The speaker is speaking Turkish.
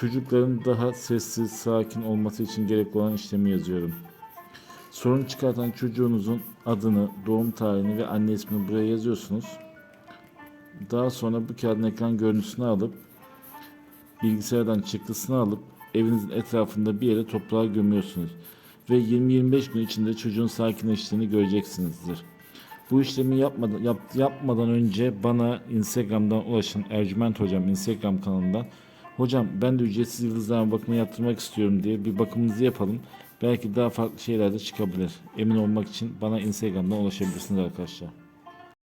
Çocukların daha sessiz, sakin olması için gerekli olan işlemi yazıyorum. Sorun çıkartan çocuğunuzun adını, doğum tarihini ve anne ismini buraya yazıyorsunuz. Daha sonra bu kağıdın ekran görüntüsünü alıp bilgisayardan çıktısını alıp evinizin etrafında bir yere toprağa gömüyorsunuz. Ve 20-25 gün içinde çocuğun sakinleştiğini göreceksinizdir. Bu işlemi yapmadan, yap, yapmadan önce bana Instagram'dan ulaşın. Ercüment Hocam Instagram kanalından. Hocam ben de ücretsiz yıldızlarma bakımı yaptırmak istiyorum diye bir bakımınızı yapalım. Belki daha farklı şeyler de çıkabilir. Emin olmak için bana Instagram'dan ulaşabilirsiniz arkadaşlar.